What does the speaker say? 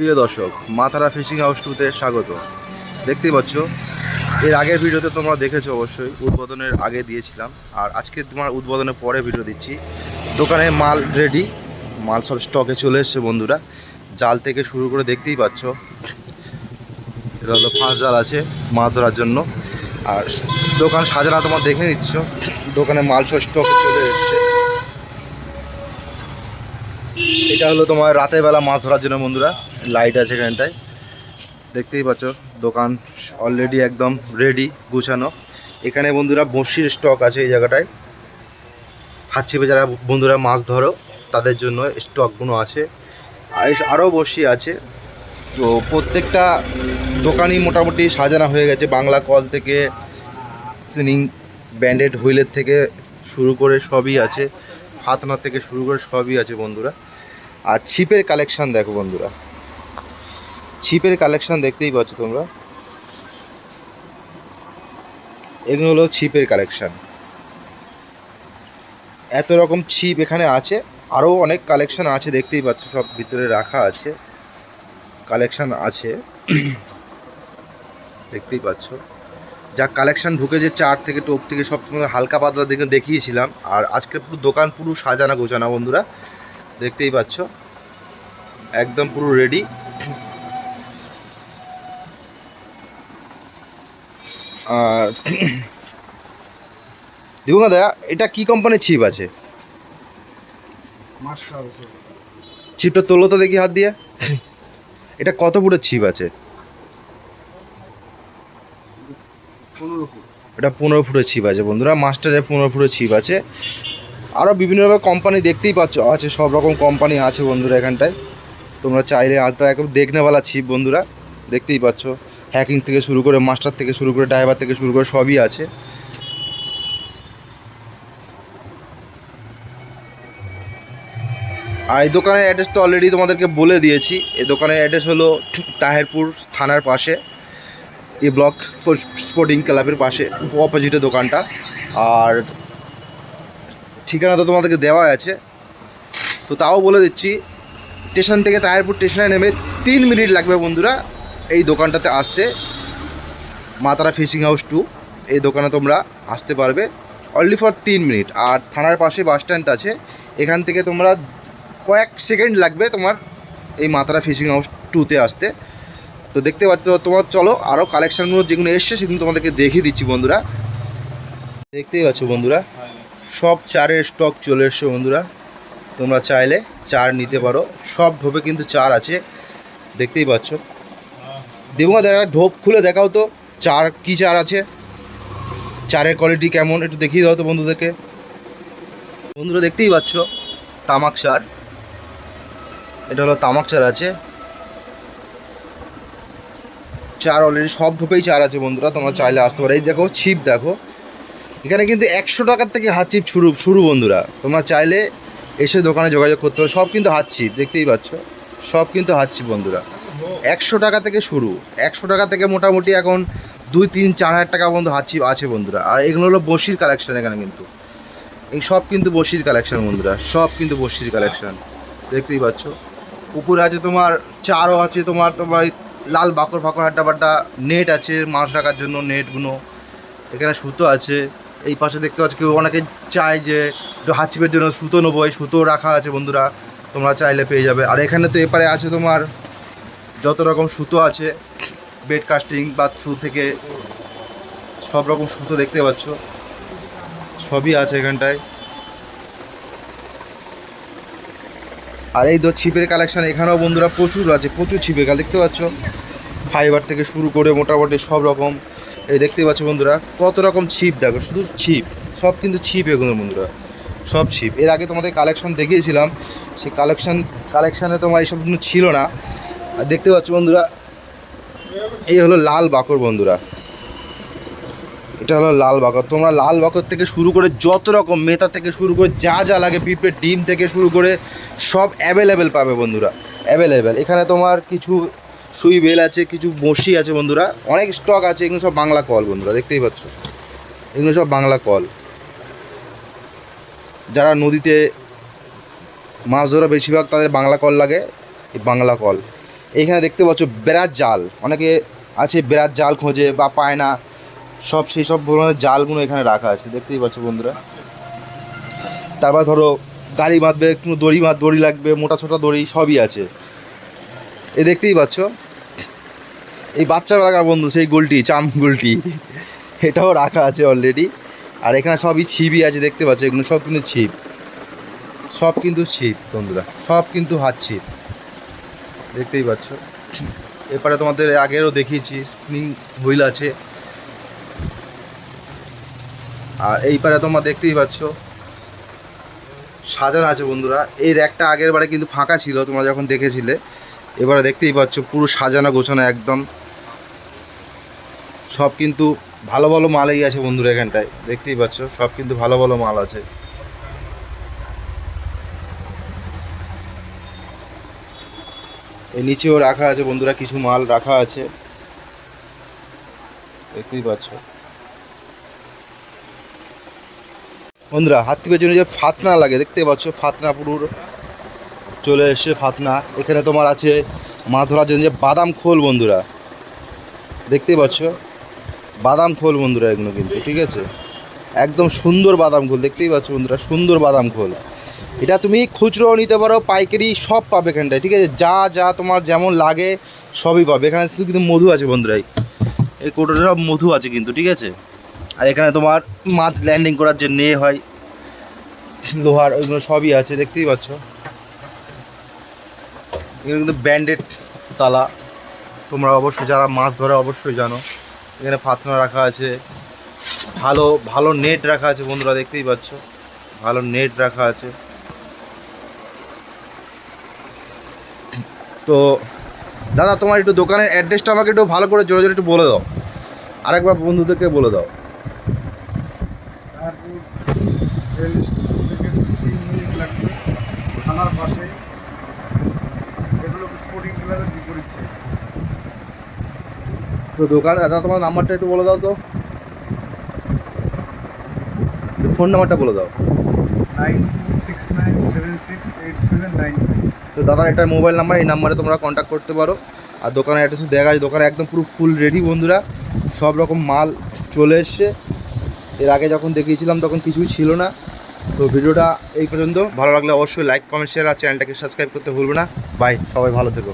প্রিয় দর্শক, মাথারা fishing house টুতে স্বাগত। দেখতেই পাচ্ছ, এর আগের ভিডিওতে তোমরা দেখেছ অবশ্যই, উদ্বোধনের আগে দিয়েছিলাম। আর আজকে তোমার উদ্বোধনের পরে ভিডিও দিচ্ছি। দোকানে মাল রেডি মাল সব স্টকে চলে এসছে বন্ধুরা। জাল থেকে শুরু করে দেখতেই পাচ্ছ, এটা হলো ফাঁস জাল আছে মাছ ধরার জন্য। আর দোকান সাজানো তোমার দেখে নিচ্ছ, দোকানে মাল সব স্টকে চলে এসছে। এটা হলো তোমার রাতের বেলা মাছ ধরার জন্য বন্ধুরা। লাইট আছে এখানটায়। দেখতেই পাচ্ছ, দোকান অলরেডি একদম রেডি গুছানো। এখানে বন্ধুরা বড়শির স্টক আছে এই জায়গাটায়। হাত চেপে যারা বন্ধুরা মাছ ধরো, তাদের জন্য স্টকগুলো আছে। আর আরও বড়শি আছে। তো প্রত্যেকটা দোকানই মোটামুটি সাজানো হয়ে গেছে। বাংলা কল থেকে সিনিং ব্যান্ডেড হুইলের থেকে শুরু করে সবই আছে। ফাতনা থেকে শুরু করে সবই আছে বন্ধুরা। আর ছিপের কালেকশন দেখো বন্ধুরা। ছিপের কালেকশন দেখতেই পাচ্ছ তোমরা। এগুলো হলো ছিপের কালেকশন এত রকম ছিপ এখানে আছে আরও অনেক কালেকশন আছে দেখতেই পাচ্ছ, সব ভিতরে রাখা আছে কালেকশন আছে। দেখতেই পাচ্ছ। যা কালেকশন ঢুকেছে চার থেকে টোপ থেকে সব তোমাদের হালকা পাতলা দেখে দেখিয়েছিলাম, আর আজকে পুরো দোকান পুরো সাজানো গোছানো বন্ধুরা, দেখতেই পাচ্ছ। একদম পুরো রেডি আর দিবঙ্গা দা এটা কি কোম্পানির ছিপ আছে? ছিপটা তোলো তো দেখি হাত দিয়ে। এটা কত ফুটের ছিপ আছে? এটা পনেরো ফুটের ছিপ আছে বন্ধুরা মাস্টারের পনেরো ফুটের ছিপ আছে। আরও বিভিন্ন রকম কোম্পানি দেখতেই পাচ্ছ আছে সব রকম কোম্পানি আছে বন্ধুরা এখানটায়। তোমরা চাইলে হয়তো একদম দেখনেওয়ালা ছিপ বন্ধুরা দেখতেই পাচ্ছ। হ্যাকিং থেকে শুরু করে মাস্টার থেকে শুরু করে ড্রাইভার থেকে শুরু করে সবই আছে। আর এই দোকানের অ্যাড্রেস তো অলরেডি তোমাদেরকে বলে দিয়েছি। এই দোকানের অ্যাড্রেস হলো তাহেরপুর থানার পাশে। এই ব্লক স্পোর্টিং ক্লাবের পাশে অপোজিটে দোকানটা। আর ঠিকানা তো তোমাদেরকে দেওয়া আছে। তো তাও বলে দিচ্ছি স্টেশন থেকে তাহেরপুর স্টেশনে নেমে তিন মিনিট লাগবে বন্ধুরা। এই দোকানটাতে আসতে মাতারা ফিশিং হাউস টু, এই দোকানে তোমরা আসতে পারবে অনলি ফর তিন মিনিট। আর থানার পাশে বাস স্ট্যান্ড আছে, এখান থেকে তোমরা কয়েক সেকেন্ড লাগবে তোমার এই মাতারা ফিশিং হাউস টুতে আসতে। তো দেখতে পাচ্ছ তোমার চলো আরও কালেকশানগুলো যেগুলো এসছে সেগুলো তোমাদেরকে দেখিয়ে দিচ্ছি বন্ধুরা। দেখতেই পাচ্ছ বন্ধুরা, সব চারের স্টক চলে এসছে বন্ধুরা। তোমরা চাইলে চার নিতে পারো, সব ঢোপে কিন্তু চার আছে, দেখতেই পাচ্ছ। দেবুমা দেখা ঢোপ খুলে দেখাও তো। চার, কী চার আছে? চারের কোয়ালিটি কেমন? একটু দেখিয়ে দাও তো বন্ধুদেরকে। বন্ধুরা, দেখতেই পাচ্ছ, তামাক চার। এটা হলো তামাক চার আছে। চার অলরেডি সব ঢোপেই চার আছে বন্ধুরা, তোমরা চাইলে আসতে পারো। এই দেখো, ছিপ দেখো। এখানে কিন্তু একশো টাকার থেকে হাত ছিপ শুরু শুরু বন্ধুরা। তোমরা চাইলে এসে দোকানে যোগাযোগ করতে পারো। সব কিন্তু হাত ছিপ, দেখতেই পাচ্ছ। সব কিন্তু হাত ছিপ বন্ধুরা। একশো টাকা থেকে শুরু, একশো টাকা থেকে মোটামুটি এখন দুই, তিন, চার হাজার টাকা পর্যন্ত ছিপ আছে বন্ধুরা। আর এগুলো হলো বসির কালেকশন এখানে কিন্তু। এই সব কিন্তু বসির কালেকশন বন্ধুরা, সব কিন্তু বসির কালেকশন দেখতেই পাচ্ছ। উপরে আছে তোমার, চারও আছে তোমার তোমার লাল বাকর ফাকর হাড্ডা বাড্ডা নেট আছে মাছ রাখার জন্য নেটগুলো এখানে সুতো আছে। এই পাশে দেখতে পাচ্ছ কেউ অনেকে চায় যে একটু হাত জন্য সুতো নেব, এই সুতো রাখা আছে বন্ধুরা, তোমরা চাইলে পেয়ে যাবে। আর এখানে তো এপারে আছে তোমার যত রকম সুতো আছে বেড কাস্টিং বা শু থেকে সব রকম সুতো দেখতে পাচ্ছ। সবই আছে এখানটায়। আর এই তো ছিপের কালেকশন এখানেও বন্ধুরা প্রচুর আছে, প্রচুর ছিপের কাল দেখতে পাচ্ছ? ফাইবার থেকে শুরু করে মোটামুটি সব রকম। এই দেখতে পাচ্ছ বন্ধুরা, কত রকম ছিপ, দেখো, শুধু ছিপ, সব কিন্তু ছিপ এগুলো বন্ধুরা, সব ছিপ। এর আগে তোমাদের কালেকশন দেখিয়েছিলাম, সেই কালেকশন কালেকশানে তোমার এইসব ছিল না। আর দেখতে পাচ্ছ বন্ধুরা, এই হলো লাল বাকর বন্ধুরা। এটা হলো লাল বাকর। তোমরা লাল বাকর থেকে শুরু করে যত রকম মেথা থেকে শুরু করে যা যা লাগে, পিঁপড়ের ডিম থেকে শুরু করে সব অ্যাভেলেবেল পাবে বন্ধুরা অ্যাভেলেবেল এখানে তোমার কিছু সুই বেল আছে, কিছু বসি আছে বন্ধুরা, অনেক স্টক আছে, এগুলো সব বাংলা কল বন্ধুরা, দেখতেই পাচ্ছ। এগুলো সব বাংলা কল। যারা নদীতে মাছ ধরা বেশিরভাগ তাদের বাংলা কল লাগে, এই বাংলা কল। এইখানে দেখতে পাচ্ছ বেড়ার জাল। অনেকে আছে বেড়ার জাল খোঁজে বা পায় না। সব সেই সব ধরনের জালগুলো এখানে রাখা আছে, দেখতেই পাচ্ছ বন্ধুরা। তারপর ধরো গাড়ি বাঁধবে, কোনো দড়ি বাঁধ দড়ি লাগবে, মোটা ছোটা দড়ি সবই আছে। এ দেখতেই পাচ্ছ। এই বাচ্চা রাখা বন্ধু, সেই গোলটি চাম গোলটি, এটাও রাখা আছে অলরেডি আর এখানে সবই ছিপই আছে, দেখতে পাচ্ছ এগুলো সব কিন্তু ছিপ। সব কিন্তু ছিপ বন্ধুরা, সব কিন্তু হাত ছিপ। দেখতেই পাচ্ছ। এরপরে তোমাদের আগেরও দেখিয়েছি, স্প্রিং হুইল আছে। আর এই পারে তোমরা দেখতেই পাচ্ছ, সাজানো আছে বন্ধুরা। এই র্যাকটা আগের বারে কিন্তু ফাঁকা ছিল, তোমরা যখন দেখেছিলে, এবারে দেখতেই পাচ্ছ, পুরো সাজানো গোছানো একদম। সব কিন্তু ভালো ভালো মালই আছে বন্ধুরা এখানটায়, দেখতেই পাচ্ছ, সব কিন্তু ভালো ভালো মাল আছে। এই নিচেও রাখা আছে বন্ধুরা, কিছু মাল রাখা আছে। দেখতেই পাচ্ছ। বন্ধুরা, হাতি পেছনে যে ফাতনা লাগে দেখতে পাচ্ছ, ফাতনা পুরুর চলে এসছে ফাতনা। এখানে তোমার আছে মাছ ধরার জন্য যে বাদাম খোল বন্ধুরা। দেখতেই পাচ্ছ, বাদাম খোল বন্ধুরা এগুলো কিন্তু, ঠিক আছে? একদম সুন্দর বাদাম খোল, দেখতেই পাচ্ছ বন্ধুরা, সুন্দর বাদাম খোল। এটা তুমি খুচরোও নিতে পারো, পাইকারি সব পাবে এখানটায়, ঠিক আছে? যা যা তোমার যেমন লাগে সবই পাবে। এখানে কিন্তু মধু আছে বন্ধুরাই এই কোটোটা সব মধু আছে কিন্তু, ঠিক আছে? আর এখানে তোমার মাছ ল্যান্ডিং করার যে নে হয়, লোহার, ওইগুলো সবই আছে, দেখতেই পাচ্ছ? এগুলো কিন্তু ব্যান্ডেড তালা, তোমরা অবশ্যই যারা মাছ ধরে অবশ্যই জানো। এখানে ফাতনা রাখা আছে, ভালো ভালো নেট রাখা আছে বন্ধুরা, দেখতেই পাচ্ছ? ভালো নেট রাখা আছে। তো দাদা, তোমার একটু দোকানের অ্যাড্রেসটা আমাকে একটু ভালো করে জোরে জোরে একটু বলে দাও। আরেকবার বন্ধুদেরকে বলে দাও। স্পোর্টিং তো দোকান, দাদা, তোমার নাম্বারটা একটু বলে দাও তো। ফোন নাম্বারটা বলে দাও। Nine six nine seven six eight seven nine তো দাদার একটা মোবাইল নাম্বার এই নাম্বারে তোমরা কন্ট্যাক্ট করতে পারো। আর দোকানের অ্যাড্রেস দেখা যায় দোকানে একদম পুরো ফুল রেডি বন্ধুরা। সব রকম মাল চলে এসছে। এর আগে যখন দেখিয়েছিলাম তখন কিছুই ছিল না। তো ভিডিওটা এই পর্যন্ত। ভালো লাগলে অবশ্যই লাইক কমেন্ট শেয়ার আর চ্যানেলটাকে সাবস্ক্রাইব করতে ভুলবে না। বাই সবাই ভালো থেকো।